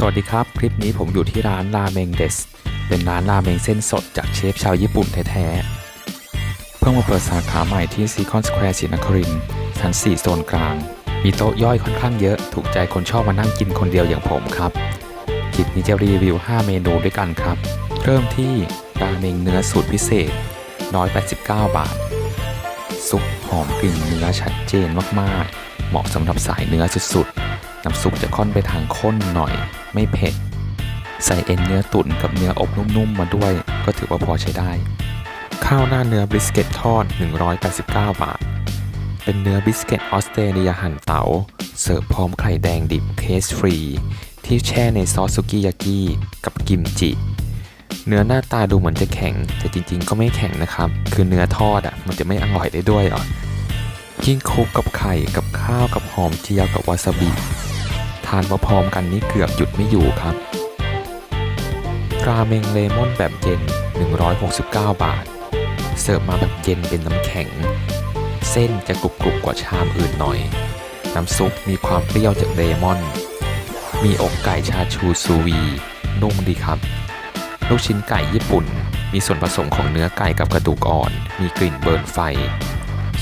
สวัสดีครับ คลิปนี้ผมอยู่ที่ร้านราเมงเดส เป็นร้านราเมงเส้นสดจากเชฟชาวญี่ปุ่นแท้ๆ เพิ่งมาเปิดสาขาใหม่ที่ซีคอนสแควร์ศรีนครินทร์ชั้น 4 โซนกลาง มีโต๊ะย่อยค่อนข้างเยอะ ถูกใจคนชอบมานั่งกินคนเดียวอย่างผมครับ คลิปนี้จะรีวิว 5 เมนูด้วยกันครับ เริ่มที่ราเมงเนื้อสูตรพิเศษ 189 บาท ซุปหอมกลิ่นเนื้อชัดเจนมากๆ เหมาะสำหรับสายเนื้อสุดๆ น้ำซุปจะค่อนไปทางข้นหน่อย ไม่เผ็ด ใส่เอ็นเนื้อตุ๋นกับเนื้ออบนุ่มๆมาด้วย ก็ถือว่าพอใช้ได้ ข้าวหน้าเนื้อบริสเกตทอด 189 บาท เป็นเนื้อบริสเกตออสเตรเลียหั่นเตา เสิร์ฟพร้อมไข่แดงดิบเคสฟรี ที่แช่ในซอสสุกิยากิกับกิมจิเนื้อหน้าตาดูเหมือนจะแข็ง แต่จริงๆ ก็ไม่แข็งนะครับ คือเนื้อทอดอะ มันจะไม่อร่อยได้ด้วยอะยิ่งคลุกกับไข่กับข้าวกับหอมเจียวกับวาซาบิ ทานมาพร้อมกันนี่เกือบหยุดไม่อยู่ครับ ราเมงเลมอนแบบเย็น 169 บาท เสิร์ฟมาแบบเย็นเป็นน้ำแข็ง เส้นจะกรุบกรุบกว่าชามอื่นหน่อย น้ำซุปมีความเปรี้ยวจากเลมอน มีอกไก่ชาชูซูวี นุ่มดีครับ ลูกชิ้นไก่ญี่ปุ่น มีส่วนผสมของเนื้อไก่กับกระดูกอ่อน มีกลิ่นเบิร์นไฟ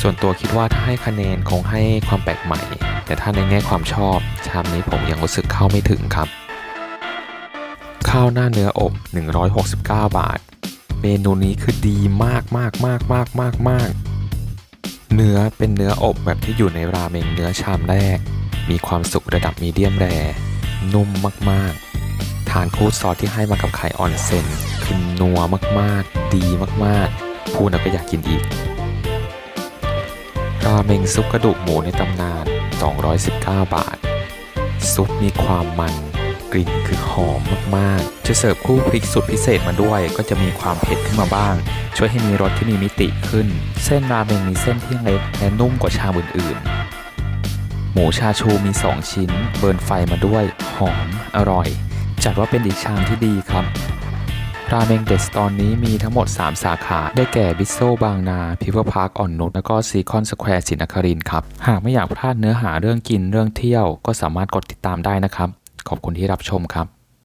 ส่วนตัวคิดว่าถ้าให้คะแนนคงให้ความแปลกใหม่ แต่ถ้าในแง่ความชอบชามนี้ผมยังรู้สึกเข้าไม่ถึงครับ ข้าวหน้าเนื้ออบ 169 บาท เมนูนี้คือดีมากมากมากมากมากมากเนื้อเป็นเนื้ออบแบบที่อยู่ในราเมงเนื้อชามแรก มีความสุกระดับมีเดียมแรนุ่มมากๆ ทานคู่ซอสที่ให้มากับไข่ออนเซนคือนัวมากๆ ดีมากๆ พูดแล้วก็อยากกินอีก ราเมงซุปกระดูกหมูในตำนาน 219 บาท ซุปมีความมัน กลิ่นคือหอมมากๆ จะเสิร์ฟคู่พริกสุดพิเศษมาด้วย ก็จะมีความเผ็ดขึ้นมาบ้าง ช่วยให้มีรสที่มีมิติขึ้น เส้นราเมงมีเส้นที่เล็กและนุ่มกว่าชามอื่นๆ หมูชาชูมี 2 ชิ้น เบิร์นไฟมาด้วย หอม อร่อย จัดว่าเป็นอีกชามที่ดีครับ ราเมงเดสตอนนี้มีทั้งหมด 3 สาขา ได้แก่บิสโซบางนา พิวพาร์คอ่อนนุชแล้วก็ซีคอนสแควร์ศรีนครินครับ หากไม่อยากพลาดเนื้อหาเรื่องกินเรื่องเที่ยว ก็สามารถกดติดตามได้นะครับ ขอบคุณที่รับชมครับ